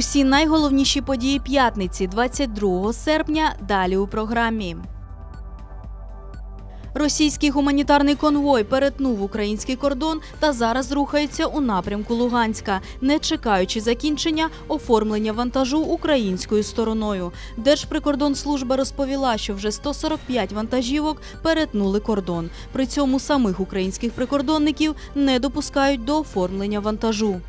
Усі найголовніші події п'ятниці, 22 серпня. Далі у програмі. Російський гуманітарний конвой перетнув український кордон та зараз рухається у напрямку Луганська, не чекаючи закінчення оформлення вантажу українською стороною. Держприкордонслужба розповіла, що вже 145 вантажівок перетнули кордон. При цьому самих українських прикордонників не допускають до оформлення вантажу.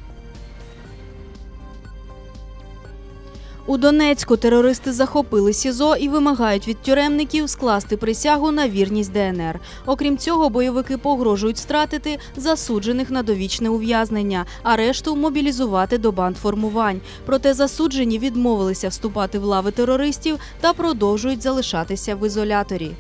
У Донецьку терористи захопили СІЗО і вимагають від тюремників скласти присягу на вірність ДНР. Окрім цього, бойовики погрожують стратити засуджених на довічне ув'язнення, а решту мобілізувати до бандформувань. Проте засуджені відмовилися вступати в лави терористів та продовжують залишатися в ізоляторі.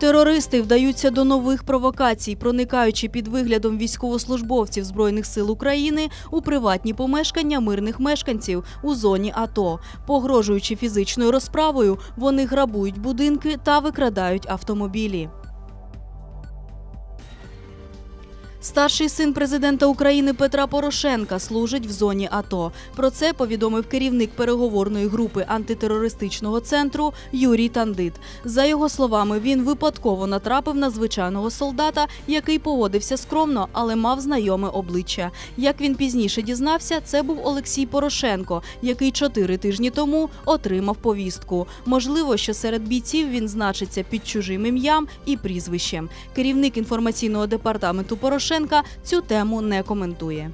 Терористи вдаються до нових провокацій, проникаючи під виглядом військовослужбовців Збройних сил України у приватні помешкання мирних мешканців у зоні АТО. Погрожуючи фізичною розправою, вони грабують будинки та викрадають автомобілі. Старший син президента України Петра Порошенка служить в зоні АТО. Про це повідомив керівник переговорної групи антитерористичного центру Юрій Тандит. За його словами, він випадково натрапив на звичайного солдата, який поводився скромно, але мав знайоме обличчя. Як він пізніше дізнався, це був Олексій Порошенко, який чотири тижні тому отримав повістку. Можливо, що серед бійців він значиться під чужим ім'ям і прізвищем. Керівник інформаційного департаменту Порошенка цю тему не коментує.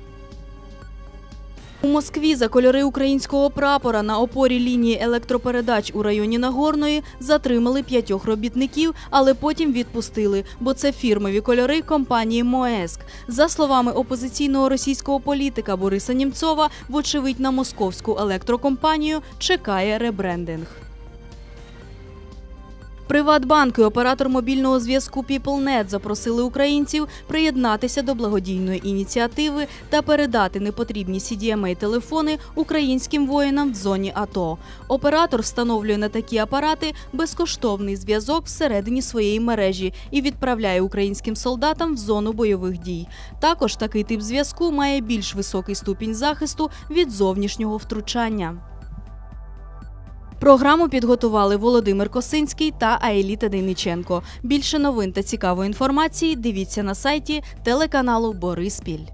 У Москві за кольори українського прапора на опорі лінії електропередач у районі Нагорної затримали п'ятьох робітників, але потім відпустили, бо це фірмові кольори компанії Моеск. За словами опозиційного російського політика Бориса Німцова, вочевидь на московську електрокомпанію чекає ребрендинг. Приватбанк і оператор мобільного зв'язку PeopleNet запросили українців приєднатися до благодійної ініціативи та передати непотрібні CDMA-телефони українським воїнам в зоні АТО. Оператор встановлює на такі апарати безкоштовний зв'язок всередині своєї мережі і відправляє українським солдатам в зону бойових дій. Також такий тип зв'язку має більш високий ступінь захисту від зовнішнього втручання. Програму підготували Володимир Косинський та Аеліта Дейниченко. Більше новин та цікавої інформації дивіться на сайті телеканалу Бориспіль.